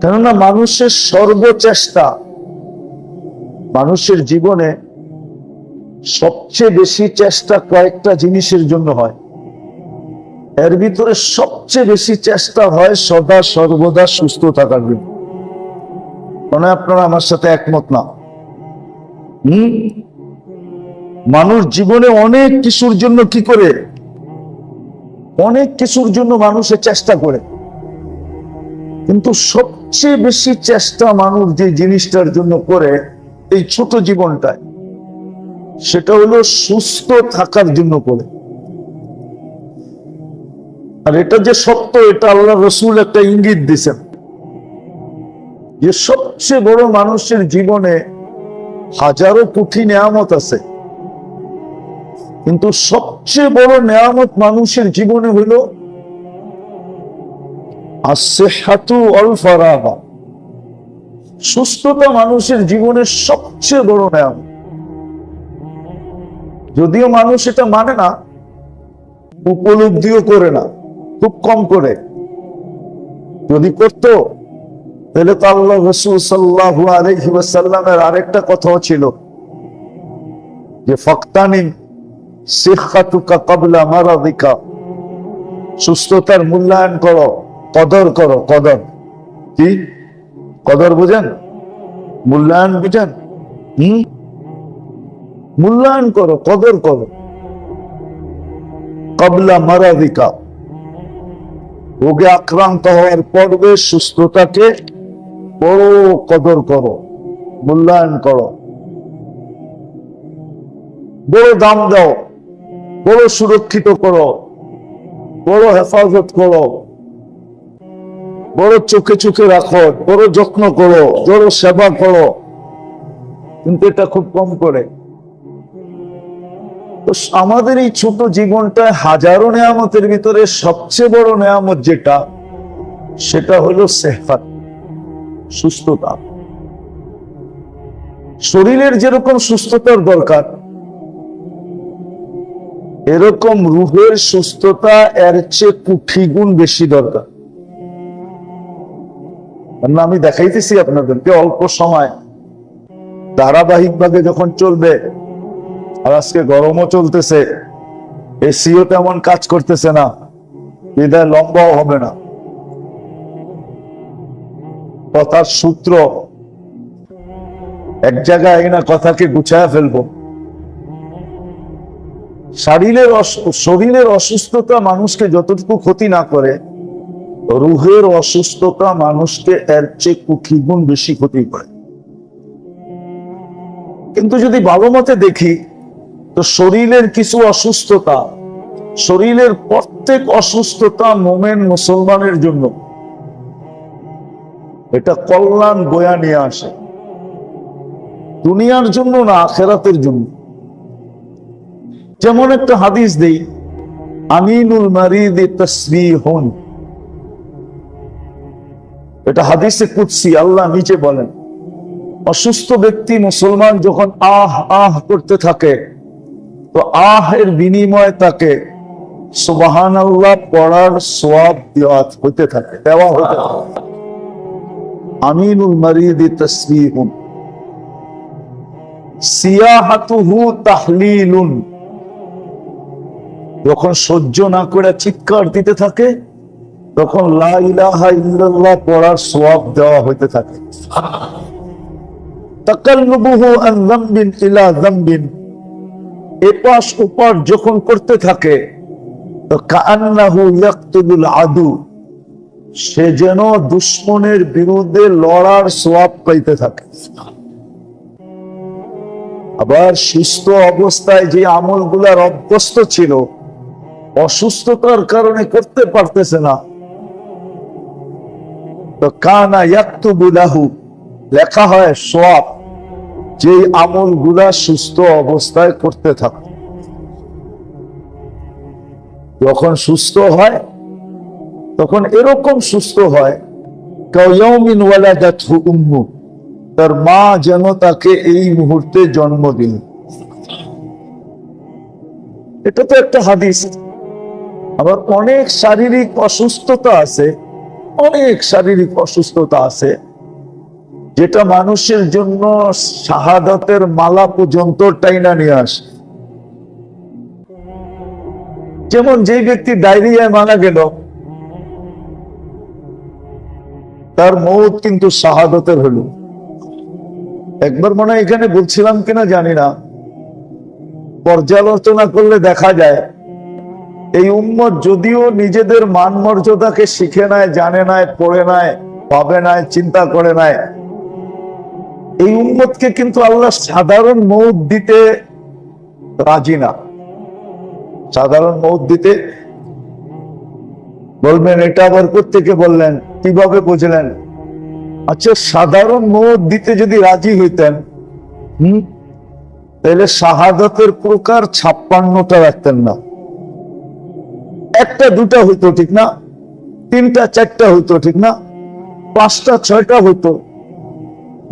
কেননা মানুষের সর্বচেষ্টা মানুষের জীবনে সবচেয়ে বেশি চেষ্টা কয়েকটা জিনিসের জন্য হয়। এর ভিতরে সবচেয়ে বেশি চেষ্টা হয় সদা সর্বদা সুস্থ থাকার জন্য। মানে আপনারা আমার সাথে একমত না। হম? মানুষ জীবনে অনেক কিছুর জন্য কি করে? অনেক কিছুর জন্য মানুষের চেষ্টা করে। কিন্তু সবচেয়ে বেশি চেষ্টা মানুষ যে জিনিসটার জন্য করে এই ছোট জীবনটায়, সেটা হলো সুস্থ থাকার জন্য করে। আর এটা যে সত্য, এটা আল্লাহ রসুল একটা ইঙ্গিত দিছেন। যে সবচেয়ে বড় মানুষের জীবনে হাজারো কোটি নেয়ামত আছে। কিন্তু সবচেয়ে বড় নেয়ামত মানুষের জীবনে হলো সুস্থতা মানুষের জীবনের সবচেয়ে বড় নেয়ামত। যদিও মানুষ এটা মানে না, উপলব্ধিও করে না, খুব কম করে। যদি করত, তাহলে তো আল্লাহ রসুল সাল্লাহ আলহিমের আরেকটা কথাও ছিল যে, ফক্তানি শিক্ষাতুকা কবলা মারাদিকা। সুস্থতার মূল্যায়ন করো। কদর করো, কদর। কি? কদর বুঝেন? মূল্যায়ন বুঝেন? হম? মূল্যায়ন করো, কদর করো। কবলা মারাদিকা। রোগে আক্রান্ত হওয়ার পর্বে সুস্থতাকে বড় কদর করো, মূল্যায়ন করো। বড় দাম দাও, বড় সুরক্ষিত করো, বড় হেফাজত করো। বড় চোখে চোখে রাখো, বড় যত্ন করো, বড় সেবা করো। কিন্তু এটা খুব কম করে। তো আমাদের এই ছোট জীবনটা হাজারো নেয়ামতের ভিতরে সবচেয়ে বড় নেয়ামত যেটা, সেটা হলো সেহফাত সুস্থতা। শরীরের যেরকম সুস্থতার দরকার, এরকম রুহের সুস্থতা এর চেয়ে কুঠি গুণ বেশি দরকার। না আমি দেখাইতেছি আপনাদেরকে অল্প সময়। ধারাবাহিক ভাবে যখন চলবে, আর আজকে গরমও চলতেছে, এসিও তেমন কাজ করতেছে না বিদায় লম্বাও হবে না। কথার সূত্র এক জায়গায় না কথাকে গুছায় ফেলব। শরীরের শরীরের অসুস্থতা মানুষকে যতটুকু ক্ষতি না করে রুহের অসুস্থতা মানুষকে এর চেয়ে কুঠি গুণ বেশি ক্ষতি করে। কিন্তু যদি ভালো মতে দেখি, তো শরীরের কিছু অসুস্থতা, শরীরের প্রত্যেক অসুস্থতা মোমেন মুসলমানের জন্য। এটা কল্যাণ বয়া নিয়ে আসে। দুনিয়ার জন্য না, আখেরাতের জন্য। যেমন একটা হাদিস দেই, আমিনুল মারিদ তসবিহন। এটা হাদিসে কুৎসি আল্লাহ নিচে বলেন, অসুস্থ ব্যক্তি মুসলমান যখন আহ আহ করতে থাকে, তো আহ এর বিনিময়ে তাকে সুবাহান আল্লাহ পড়ার সোয়াব দেওয়া হতে থাকে, দেওয়া হতে আমিনুল মারিদ তসবিহুন সিয়াহাতুহু তাহলিলুন। যখন সহ্য না করে চিৎকার দিতে থাকে তখন লা ইল্লাল্লাহ পড়ার সোয়াব দেওয়া হইতে থাকে। তাকাল্লুবুহু আন যামবিন ইলা যামবিন। এপাশ ওপার যখন করতে থাকে, তো ইয়াকতুলুল আদু। সে যেন দুশ্মনের বিরুদ্ধে লড়ার সোয়াব পাইতে থাকে। আবার সুস্থ অবস্থায় যে আমলগুলার অভ্যস্ত ছিল, অসুস্থতার কারণে করতে পারতেছে না। তো কানা ইয়াক্তুবুলাহু লেখা হয় সোয়াব যে আমলগুলা সুস্থ অবস্থায় করতে থাকে। যখন সুস্থ হয়, তখন এরকম সুস্থ হয় তার মা যেন তাকে এই মুহূর্তে জন্ম দিল এটা তো একটা হাদিস। আবার অনেক শারীরিক অসুস্থতা আছে অনেক শারীরিক অসুস্থতা আছে, যেটা মানুষের জন্য শাহাদাতের মালা পর্যন্ত টাইনা নিয়ে আসে। যেমন যে ব্যক্তি ডায়রিয়ায় মারা গেল, তার মৌত কিন্তু শাহাদতের হলো। একবার মনে এখানে বলছিলাম কিনা জানি না, পর্যালোচনা করলে দেখা যায় এই উম্মত যদিও নিজেদের মান মর্যাদাকে শিখে নেয়, জানে নাই পড়ে নেয়, ভাবে নাই চিন্তা করে নেয়, এই উম্মতকে কিন্তু আল্লাহ সাধারণ মৌত দিতে রাজি না। সাধারণ মৌত দিতে বলবেন, এটা আবার থেকে বললেন, কীভাবে বুঝলেন? আচ্ছা সাধারণ মৌত দিতে যদি রাজি হইতেন, হম, তাহলে শাহাদতের প্রকার ছাপ্পান্নটা রাখতেন না। একটা, দুটা হইতো ঠিক না, তিনটা, চারটা হইতো ঠিক না, পাঁচটা, ছয়টা হইতো,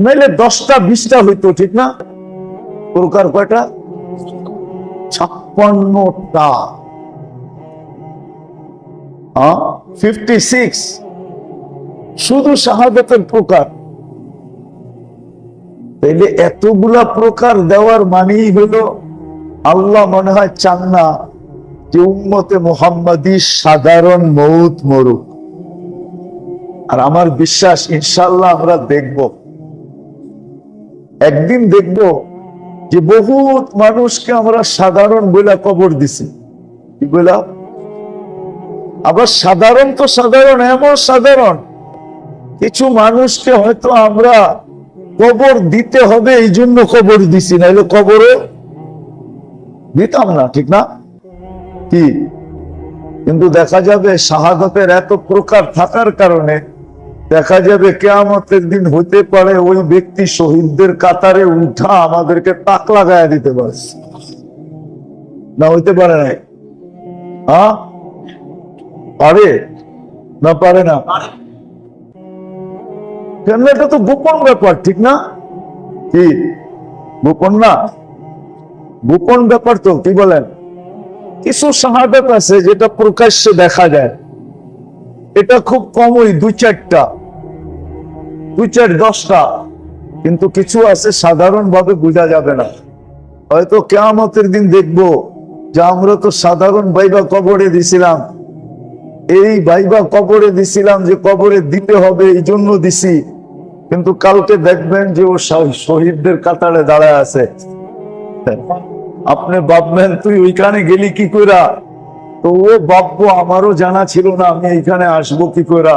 নাইলে দশটা, বিশটা হইতো ঠিক না। প্রকার কয়টা? ছাপ্পান্নটা। ফিফটি সিক্স শুধু শাহাদতের প্রকার। তাইলে এতগুলা প্রকার দেওয়ার মানেই হলো, আল্লাহ মনে হয় চান না। যে উম্মতে মোহাম্মদী সাধারণ মৌত মরুক। আর আমার বিশ্বাস ইনশাল্লাহ আমরা দেখব। একদিন দেখব যে বহুত মানুষকে আমরা সাধারণ বইলা কবর দিছি। কি বইলা? আবার সাধারণ তো সাধারণ, এমন সাধারণ। কিছু মানুষকে হয়তো আমরা কবর দিতে হবে এই জন্য কবর দিছি, নাইলে কবরও দিতাম না, ঠিক না? কি? কিন্তু দেখা যাবে শাহাদতের এত প্রকার থাকার কারণে দেখা যাবে কেয়ামতের দিন হতে পারে ওই ব্যক্তি শহীদদের কাতারে উঠা আমাদেরকে তাক লাগায় দিতে পারে না হইতে পারে নাই। হ্যাঁ? পারে? না পারে না? কেন এটা তো গোপন ব্যাপার, ঠিক না? কি? গোপন না? গোপন ব্যাপার তো, কি বলেন? কিছু শাহাদাত আছে যেটা প্রকাশ্যে দেখা যায়। এটা খুব কমই, দুই চারটা, দুই চার দশটা। কিন্তু কিছু আছে সাধারণ ভাবে বোঝা যাবে না। হয়তো কেয়ামতের দিন দেখব যে আমরা তো সাধারণ বাইবা কবরে দিছিলাম। এই বাইবা কবরে দিছিলাম যে কবরে দিতে হবে, এই জন্য দিছি। কিন্তু কালকে দেখবেন যে ও শহীদদের কাতারে দাঁড়ায় আছে। আপনি ভাববেন, তুই ওইখানে গেলি কি কইরা তো ও ভাববো, আমারও জানা ছিল না আমি এইখানে আসব কি কইরা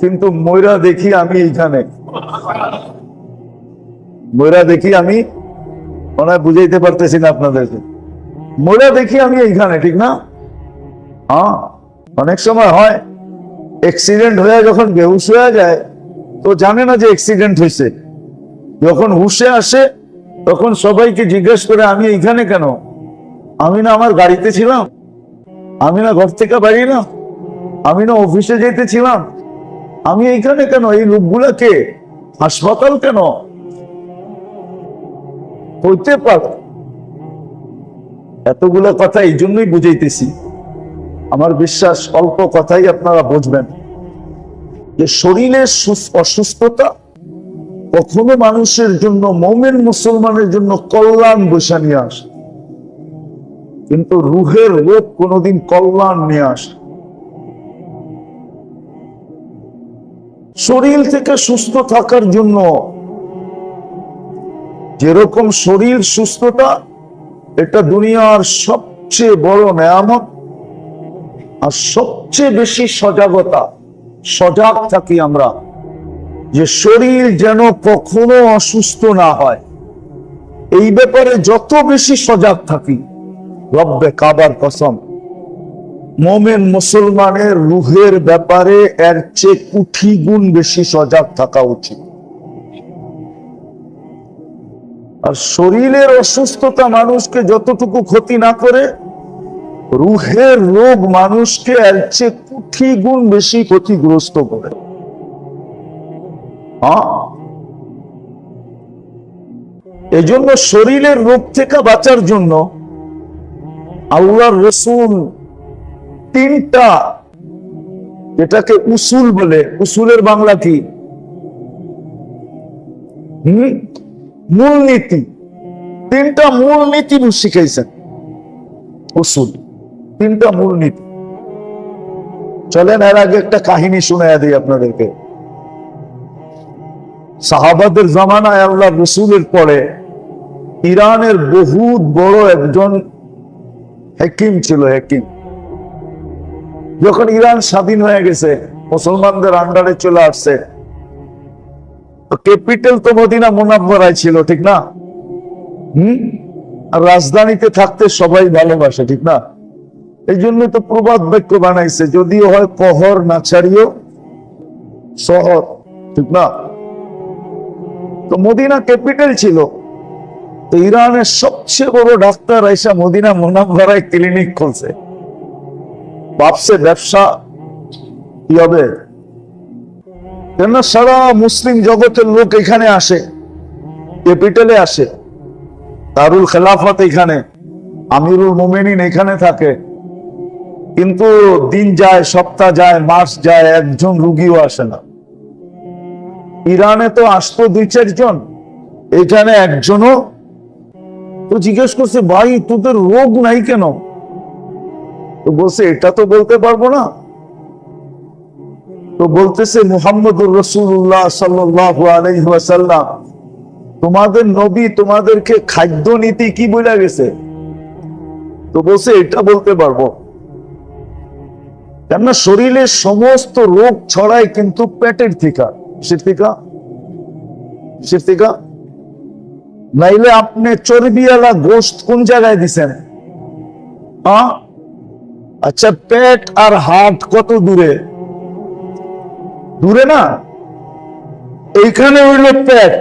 কিন্তু ময়রা দেখি আমি এইখানে। ময়রা দেখি আমি, মনে বুঝাইতে পারতেছি না আপনাদেরকে। ময়রা দেখি আমি এইখানে, ঠিক না? হ্যাঁ অনেক সময় হয় অ্যাক্সিডেন্ট হয়ে যখন বেহুশ হয়ে যায়, তো জানে না যে অ্যাক্সিডেন্ট হয়েছে। যখন হুশে আসে তখন সবাইকে জিজ্ঞেস করে, আমি এইখানে কেন? আমি না আমার গাড়িতে ছিলাম। আমি না ঘর থেকে বাড়ি না আমি না অফিসে যেতেছিলাম আমি এইখানে কেন? এই লোকগুলাকে হাসপাতাল কেন? হইতে পারে। এতগুলো কথা এই জন্যই বুঝাইতেছি। আমার বিশ্বাস, অল্প কথাই আপনারা বুঝবেন। যে শরীরের অসুস্থতা কখনো মানুষের জন্য, মৌমেন মুসলমানের জন্য কল্যাণ বসে নিয়ে আসে। কিন্তু রুহের রোগ কোনোদিন কল্যাণ নিয়ে আসে। শরীর থেকে সুস্থ থাকার জন্য যেরকম শরীর সুস্থতা, এটা দুনিয়ার সবচেয়ে বড় নেয়ামত। আর সবচেয়ে বেশি সজাগতা, সজাগ থাকি আমরা। যে শরীর যেন কখনো অসুস্থ না হয়। এই ব্যাপারে যত বেশি সজাগ থাকি, রব্বে কাবার কসম, মোমেন মুসলমানের রুহের ব্যাপারে এর চেয়ে কুঠি গুণ বেশি সজাগ থাকা উচিত। আর শরীরের অসুস্থতা মানুষকে যতটুকু ক্ষতি না করে, রুহের রোগ মানুষকে এর চেয়ে কুঠি গুণ বেশি ক্ষতিগ্রস্ত করে। হ্যাঁ? এই জন্য শরীরের রোগ থেকে বাঁচার জন্য আল্লাহর রসুল তিনটা এটাকে উসুল বলে, উসুলের বাংলা কি? হম? মূলনীতি। তিনটা মূলনীতি শিখাইছেন। উসুল। তিনটা মূলনীতি। চলেন এর আগে একটা কাহিনী শুনে দিই আপনাদেরকে। সাহাবাদের জামানায় আল্লাহ রসুলের পরে ইরানের বহুত বড় একজন হেকিম ছিল হেকিম। যখন ইরান স্বাধীন হয়ে গেছে, মুসলমানদের আন্ডারে চলে আসছে। ক্যাপিটাল তো মদিনা মুনাফরায় ছিল, ঠিক না? হম? আর রাজধানীতে থাকতে সবাই ভালোবাসে, ঠিক না? এই জন্য তো প্রবাদ বাক্য বানাইছে, যদিও হয় কহর না ছাড়িও শহর, ঠিক না? তো মদিনা ক্যাপিটাল ছিল। তো ইরানের সবচেয়ে বড় ডাক্তার আইসা মদিনা মুনাফরায় ক্লিনিক খুলছে। ভাবছে ব্যবসা কি হবে? কেন সারা মুসলিম জগতের লোক এখানে আসে ক্যাপিটালে আসে। দারুল খেলাফত এখানে, আমিরুল মোমেনিন এখানে থাকে। কিন্তু দিন যায়, সপ্তাহ যায়, মাস যায়, একজন রুগীও আসে না। ইরানে তো আসতো দুই চারজন। এখানে একজনও। তো জিজ্ঞেস করছে, ভাই, তোদের রোগ নাই কেন? তো বলছে, এটা তো বলতে পারব না। তো বলতেছে, মুহাম্মদুর রসুল্লাহ সাল্লাম তোমাদের নবী তোমাদেরকে খাদ্য নীতি কি বলে গেছে? তো বলছে, এটা বলতে পারব। কেননা শরীরের সমস্ত রোগ ছড়ায় কিন্তু পেটের থিকা কিসের থিকা নাইলে আপনি চর্বিওয়ালা গোস্ত কোন জায়গায় দিছেন আচ্ছা পেট আর কত দূরে দূরে না এইখানে হইল পেট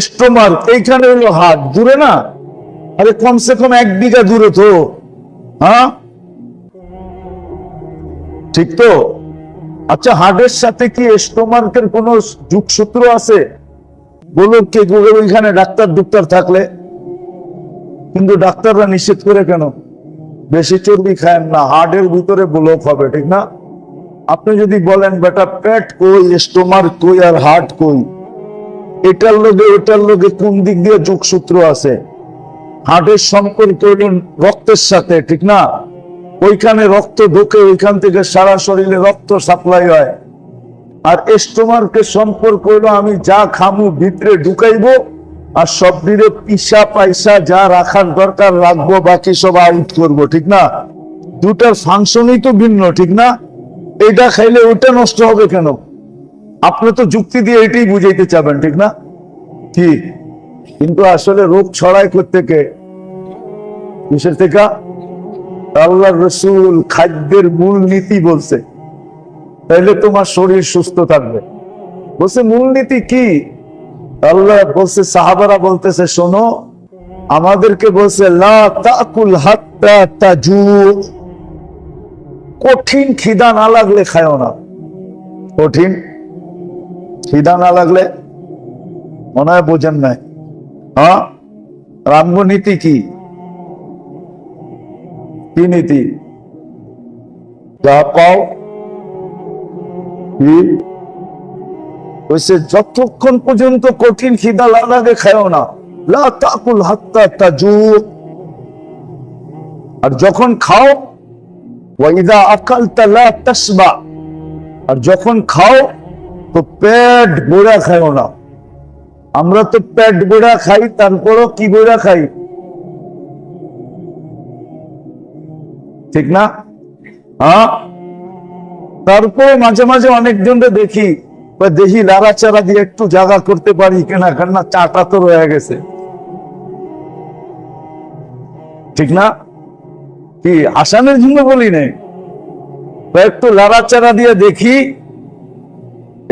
স্টোমার এইখানে হইল হার্ট দূরে না আরে কমসে কম এক বিঘা দূরে তো হ্যাঁ ঠিক তো আচ্ছা হার্টের সাথে কি স্টোমার্কের কোন যুগসূত্র আছে? বলুন কে ওইখানে ডাক্তার ডুক্তার থাকলে। কিন্তু ডাক্তাররা নিষেধ করে কেন? বেশি চর্বি খায়েন না, হার্টের ভিতরে ব্লক হবে, ঠিক না? আপনি যদি বলেন, বেটা, পেট কই, স্টোমার কই আর হার্ট কই? এটার লোকে এটার লোকে কোন দিক দিয়ে যোগসূত্র আছে? হার্টের সম্পর্ক রক্তের সাথে, ঠিক না? ওইখানে রক্ত ঢোকে ওইখান থেকে সারা শরীরে রক্ত সাপ্লাই হয়। আর স্টোমারকে সম্পর্ক হলো, আমি যা খামু ভিতরে ঢুকাইবো, আর সব দিলে পিসা পয়সা যা রাখার দরকার রাখব, বাকি সব আউট করব, ঠিক না? দুটার ফাংশনই তো ভিন্ন, ঠিক না? এটা খাইলে ওটা নষ্ট হবে কেন? আপনি তো যুক্তি দিয়ে এটাই বুঝাইতে চাবেন, ঠিক না? কি কিন্তু আসলে রোগ ছড়ায় থেকে কিসের থেকে? আল্লাহ রসুল খাদ্যের মূল নীতি বলছে, তাইলে তোমার শরীর সুস্থ থাকবে। বলছে মূলনীতি কি? আল্লাহ বলছে, সাহাবারা বলতেছে, শোনো, আমাদেরকে বলছে কঠিন খিদা না লাগলে খায়ও না। কঠিন খিদা না লাগলে মনে হয় বোঝেন নাই। হ্যাঁ? রামনীতি কি? কি নীতি যতক্ষণ পর্যন্ত কঠিন খিদা লাগে খায়ও না, লা তাকুল হাত্তা তাজু আর যখন খাও ওয়াইদা আকালতা লা তাসবা। আর যখন খাও, তো পেট গোড়া খায়ও না। আমরা তো পেট গোড়া খাই, তারপরও কি গোড়া খাই? ঠিক না? হ্যাঁ? তারপরে মাঝে মাঝে অনেকজনকে দেখি, বা দেখি লাড়াচাড়া দিয়ে একটু জাগা করতে পারি কেনা, কেননা চাটা তো রয়ে গেছে। ঠিক না? কি আসানের জন্য বলি নাই? একটু লাড়াচাড়া দিয়ে দেখি,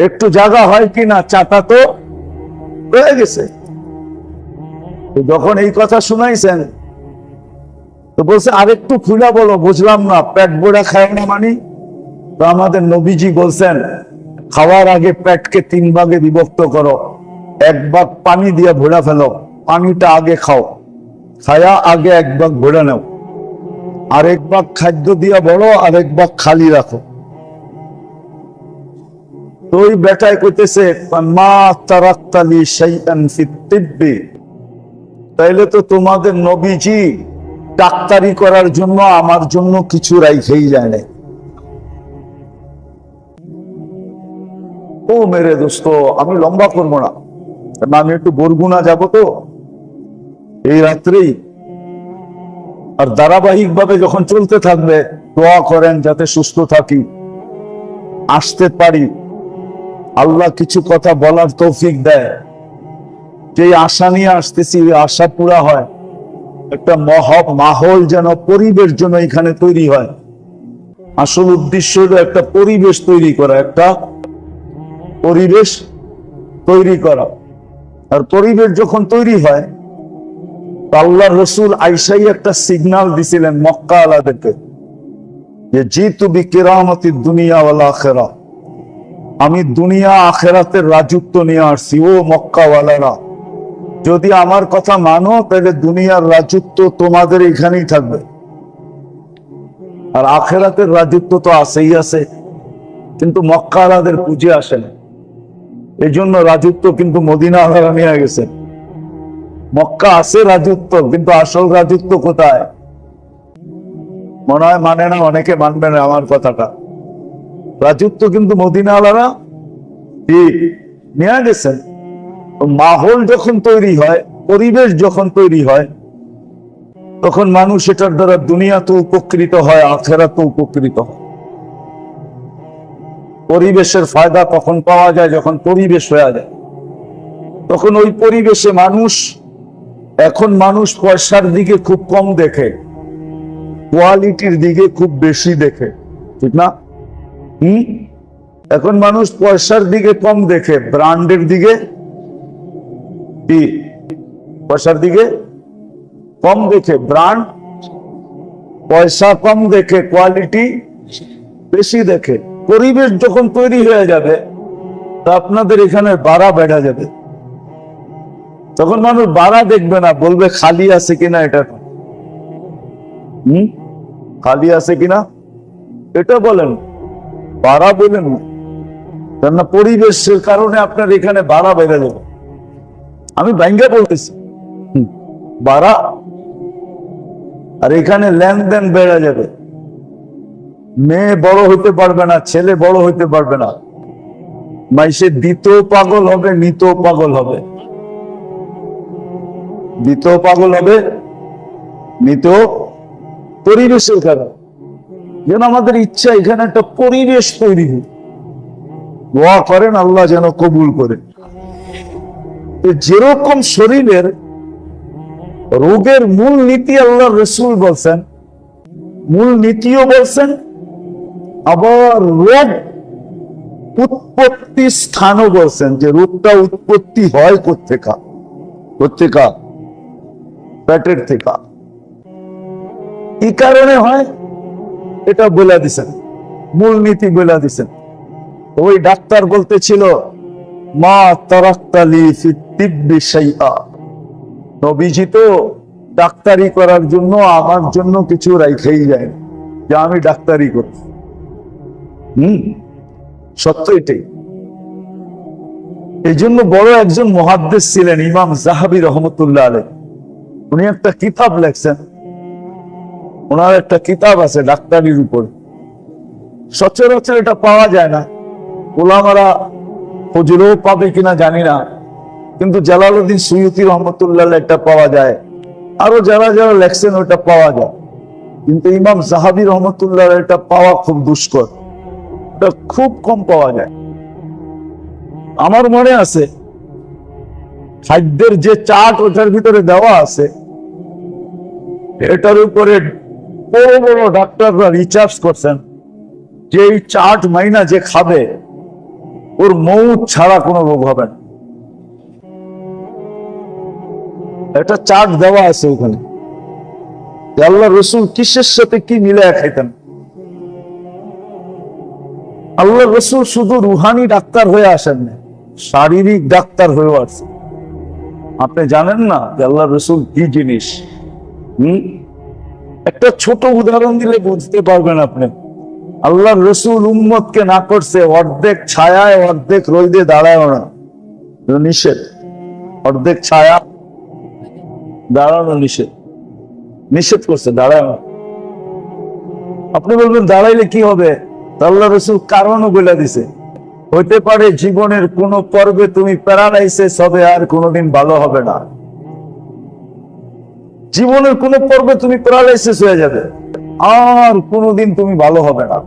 একটু জায়গা হয় কি না চাটা তো রয়ে গেছে। যখন এই কথা শুনাইছেন তো বলছে, আরেকটু খুলা বলো, বুঝলাম না, পেট বোড়া খায় না মানি? তো আমাদের নবীজি বলছেন, খাওয়ার আগে পেটকে তিন ভাগে বিভক্ত করো, এক ভাগ পানি দিয়ে ভোড়া ফেলো, পানিটা আগে খাও, খায়া আগে এক ভাগ ভোড়া নেও। আরেক ভাগ খাদ্য দিয়া বড় আরেক ভাগ খালি রাখো। তো ওই বেটায় কইতেছে মা তিব্বি। তাইলে তো তোমাদের নবীজি ডাক্তারি করার জন্য, আমার জন্য কিছু রাইখেই যায় না ও মেরে দোস্ত, আমি লম্বা করব না। আমি একটু বরগুনা যাব তো। এই রাত্রেই আর ধারাবাহিক ভাবে যখন চলতে থাকবে, দোয়া করেন যাতে সুস্থ থাকি। আসতে পারি। আল্লাহ কিছু কথা বলার তৌফিক দেয়। যে আশা নিয়ে আসতেছি আশা পুরা হয়। একটা মহ মাহল যেন পরিবেশ যেন এখানে তৈরি হয়। আসল উদ্দেশ্য হলো একটা পরিবেশ তৈরি করা, একটা পরিবেশ তৈরি করা। আর পরিবেশ যখন তৈরি হয় আল্লাহ রসুল আইসাই একটা সিগনাল দিছিলেন মক্কা আলাদেরকে যে, জি তুবি কেরামতি দুনিয়া ওয়ালা আখেরা আমি দুনিয়া আখেরাতের রাজত্ব নিয়ে আসছি, ও মক্কাওয়ালারা। যদি আমার কথা মানো, তাহলে দুনিয়ার রাজত্ব তোমাদের এখানেই থাকবে। আর আখেরাতের রাজত্ব তো আছেই আছে, কিন্তু মক্কা আলাদের পুজো আসে না। এই জন্য রাজত্ব কিন্তু মদিনা নিয়ে গেছে। মক্কা আছে রাজত্ব, কিন্তু আসল রাজত্ব কোথায়? মনে হয় মানে না, অনেকে মানবে না আমার কথাটা। রাজত্ব কিন্তু মদিনা আলারা নিয়ে গেছেন মাহল যখন তৈরি হয়, পরিবেশ যখন তৈরি হয়, তখন মানুষ এটার দ্বারা দুনিয়া তো উপকৃত হয় আখেরা তো উপকৃত হয়। পরিবেশের ফায়দা তখন পাওয়া যায় যখন পরিবেশ হয়ে যায়। তখন ওই পরিবেশে মানুষ, এখন মানুষ পয়সার দিকে খুব কম দেখে, কোয়ালিটির দিকে খুব বেশি দেখে, ঠিক না? হম? এখন মানুষ পয়সার দিকে কম দেখে, ব্র্যান্ডের দিকে কি পয়সার দিকে কম দেখে ব্র্যান্ড পয়সা কম দেখে কোয়ালিটি বেশি দেখে। পরিবেশ যখন তৈরি হয়ে যাবে, তা আপনাদের এখানে বাড়া বেড়া যাবে। তখন মানুষ বাড়া দেখবে না, বলবে খালি আছে কিনা এটা। হম? খালি আছে কিনা? এটা বলেন। বাড়া বলেন না। কেননা পরিবেশের কারণে আপনার এখানে বাড়া বেড়ে যাবে। আমি ব্যাংকে বলতেছি। বাড়া। আর এখানে লেনদেন বেড়ে যাবে। মেয়ে বড় হইতে পারবে না, ছেলে বড় হইতে পারবে না। মাইসে দিতেও পাগল হবে, নিতেও পাগল হবে। দিতেও পাগল হবে, নিতেও পরিবেশের কারণ যেন আমাদের ইচ্ছা এখানে একটা পরিবেশ তৈরি হোক। করেন, আল্লাহ যেন কবুল করে তো যেরকম শরীরের রোগের মূল নীতি আল্লাহ রসুল বলছেন, মূল নীতিও বলছেন, আবার রোগ উৎপত্তি স্থানও বলছেন যে রোগটা উৎপত্তি হয় কোথেকা কোথেকা পেটের থেকে। কি কারণে হয়? এটা বলে দিছেন। মূল নীতি বলে দিছেন। ওই ডাক্তার বলতেছিল, মা তারাক্তালি ফি তিব্বি শাইআ নবীজি তো ডাক্তারি করার জন্য, আমার জন্য কিছু রাইখেই যায় যে আমি ডাক্তারি করি। হম, সত্য এটাই। এই জন্য বড় একজন মহাদ্দেশ ছিলেন ইমাম জাহাবি রহমতুল্লাহ আলী উনি একটা কিতাব লেখছেন। ওনার একটা কিতাব আছে ডাক্তারির উপর। সচরাচর এটা পাওয়া যায় না। ওলামারা ফজলেও পাবে কিনা জানি না। কিন্তু জালালউদ্দিন সুয়ুতি রহমতুল্লাহ একটা পাওয়া যায়। আরও যারা যারা লেখছেন ওটা পাওয়া যায়। কিন্তু ইমাম জাহাবি রহমতুল্লাহ এটা পাওয়া খুব দুষ্কর। ওটা খুব কম পাওয়া যায়। আমার মনে আছে, খাদ্যের যে চাট ওটার ভিতরে দেওয়া আছে, এটার উপরে বড় বড় ডাক্তাররা রিচার্জ করছেন যে এই চাট মাইনা যে খাবে, ওর মৌত ছাড়া কোনো রোগ হবে না। একটা চার্ট দেওয়া আছে ওখানে। আল্লাহ রসুল কিসের সাথে কি মিলে খাইতেন? আল্লাহ রসুল শুধু রুহানি ডাক্তার হয়ে আসেন না শারীরিক ডাক্তার হয়েও আসছে আপনি জানেন না যে আল্লাহ রসুল কি জিনিস? হম? একটা ছোট উদাহরণ দিলে বুঝতে পারবেন আপনি। আল্লাহ রসুল উম্মতকে না করছে, অর্ধেক ছায়ায়, অর্ধেক রোদে দাঁড়ায় না। নিষেধ। অর্ধেক ছায়া দাঁড়ানো নিষেধ। নিষেধ করছে দাঁড়ায় আপনি বলবেন, দাঁড়াইলে কি হবে? আল্লাহ রসুল কারণও বলে দিছে। হইতে পারে জীবনের কোন পর্বে তুমি প্যারালাইসিস হবে আর কোনোদিন ভালো হবে না। জীবনের কোন পর্বে তুমি প্যারালাইসিস হয়ে যাবে। আর কোনোদিন তুমি ভালো হবে না।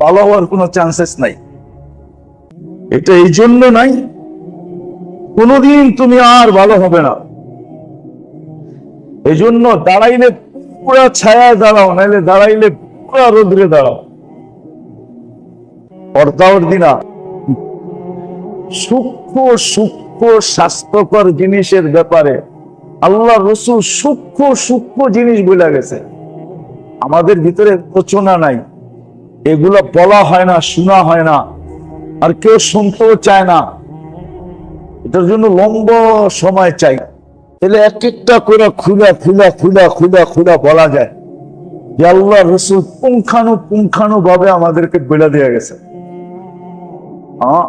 ভালো হওয়ার কোনো চান্সেস নাই। এটা এই জন্য নাই কোনোদিন তুমি আর ভালো হবে না। এই জন্য দাঁড়াইলে পুরা ছায়া দাঁড়াও, নাইলে দাঁড়াইলে পুরা রোদ্রে দাঁড়াও। অর্ধাবর্তী না। সূক্ষ্ম সূক্ষ্ম, স্বাস্থ্যকর জিনিসের ব্যাপারে আল্লাহ রসুল সূক্ষ্ম সূক্ষ্ম জিনিস বলে গেছে। আমাদের ভিতরে রচনা নাই। এগুলো বলা হয় না, শোনা হয় না। আর কেউ শুনতেও চায় না। এটার জন্য লম্বা সময় চাই। তাহলে এক একটা করে খুলা খুলা খুলা খুলা খুলা বলা যায় যে আল্লাহ রসুল পুঙ্খানু পুঙ্খানু ভাবে আমাদেরকে বেড়া দেওয়া গেছে। হ্যাঁ